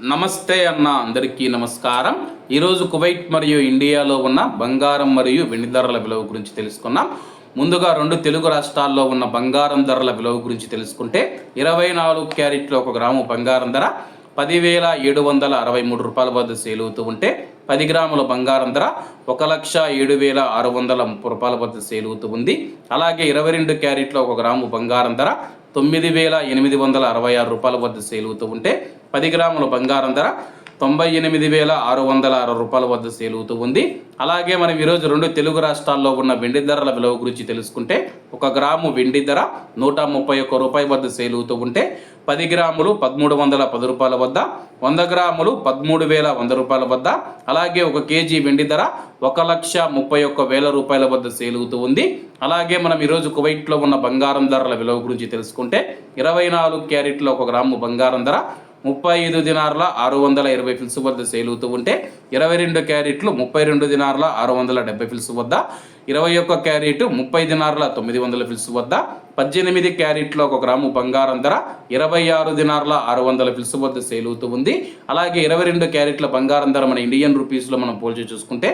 నమస్తే అన్న అందరికీ నమస్కారం. ఈరోజు కువైట్ మరియు ఇండియాలో ఉన్న బంగారం మరియు వెండి ధరల విలువ గురించి తెలుసుకున్నాం ముందుగా రెండు తెలుగు రాష్ట్రాల్లో ఉన్న బంగారం ధరల విలువ గురించి తెలుసుకుంటే ఇరవై నాలుగు క్యారెట్లు ఒక గ్రాము బంగారం ధర పదివేల ఏడు వందల అరవై మూడు రూపాయల వద్ద సేల్ అవుతూ ఉంటే పది గ్రాముల బంగారం ధర ఒక లక్ష ఏడు వేల ఆరు వందల ముప్పై రూపాయల వద్ద సేల్ అవుతూ ఉంది. అలాగే ఇరవై రెండు క్యారెట్లు ఒక గ్రాము బంగారం ధర తొమ్మిది వేల ఎనిమిది వందల అరవై ఆరు రూపాయల వద్ద సేల్ అవుతూ ఉంటే పది గ్రాముల బంగారం ధర తొంభై ఎనిమిది వేల ఆరు వందల ఆరు రూపాయల వద్ద సేల్ అవుతూ ఉంది. అలాగే మనం ఈరోజు రెండు తెలుగు రాష్ట్రాల్లో ఉన్న వెండి ధరల విలువ గురించి తెలుసుకుంటే ఒక గ్రాము వెండి ధర నూట ముప్పై ఒక్క రూపాయి వద్ద సేల్ అవుతూ ఉంటే పది గ్రాములు పదమూడు వందల పది రూపాయల వద్ద వంద గ్రాములు పదమూడు వేల వంద రూపాయల వద్ద అలాగే ఒక కేజీ వెండి ధర ఒక లక్ష ముప్పై ఒక్క వేల రూపాయల వద్ద సేల్ అవుతూ ఉంది. అలాగే మనం ఈరోజు కువైట్లో ఉన్న బంగారం ధరల విలువ గురించి తెలుసుకుంటే ఇరవై నాలుగు క్యారెట్లో ఒక గ్రాము బంగారం ధర ముప్పై ఐదు దినార్ల ఆరు వందల ఇరవై ఫిల్స్ వద్ద సేల్ అవుతూ ఉంటే ఇరవై రెండు క్యారెట్లు ముప్పై రెండు దినార్ల ఆరు వందల డెబ్బై ఫిల్స్ వద్ద ఇరవై ఒక్క క్యారెట్ ముప్పై దినార్ల తొమ్మిది వందల ఫిల్స్ వద్ద పద్దెనిమిది క్యారెట్లు ఒక గ్రాము బంగారం ధర ఇరవై ఆరు దినార్ల ఆరు వందల ఫిల్స్ వద్ద సేల్ అవుతూ ఉంది. అలాగే ఇరవై రెండు క్యారెట్ల బంగారం ధర మన ఇండియన్ రూపీస్లో మనం పోల్చి చూసుకుంటే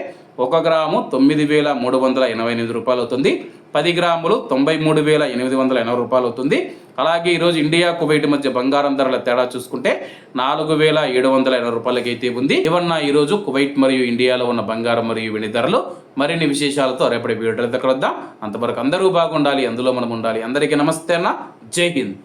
ఒక గ్రాము తొమ్మిది వేల మూడు వందల ఎనభై ఎనిమిది రూపాయలు అవుతుంది. పది గ్రాములు తొంభై మూడు వేల ఎనిమిది వందల ఎనభై రూపాయలు అవుతుంది అలాగే ఈరోజు ఇండియా కువైట్ మధ్య బంగారం ధరల తేడా చూసుకుంటే నాలుగు వేల ఏడు వందల ఎనభై రూపాయలకి అయితే ఉంది. ఇవన్న ఈరోజు కువైట్ మరియు ఇండియాలో ఉన్న బంగారం మరియు వెండి ధరలు. మరిన్ని విశేషాలతో రేపటి వీడియో దగ్గర వద్దాం అంతవరకు అందరూ బాగుండాలి అందులో మనం ఉండాలి. అందరికీ నమస్తే అన్న. జై హింద్.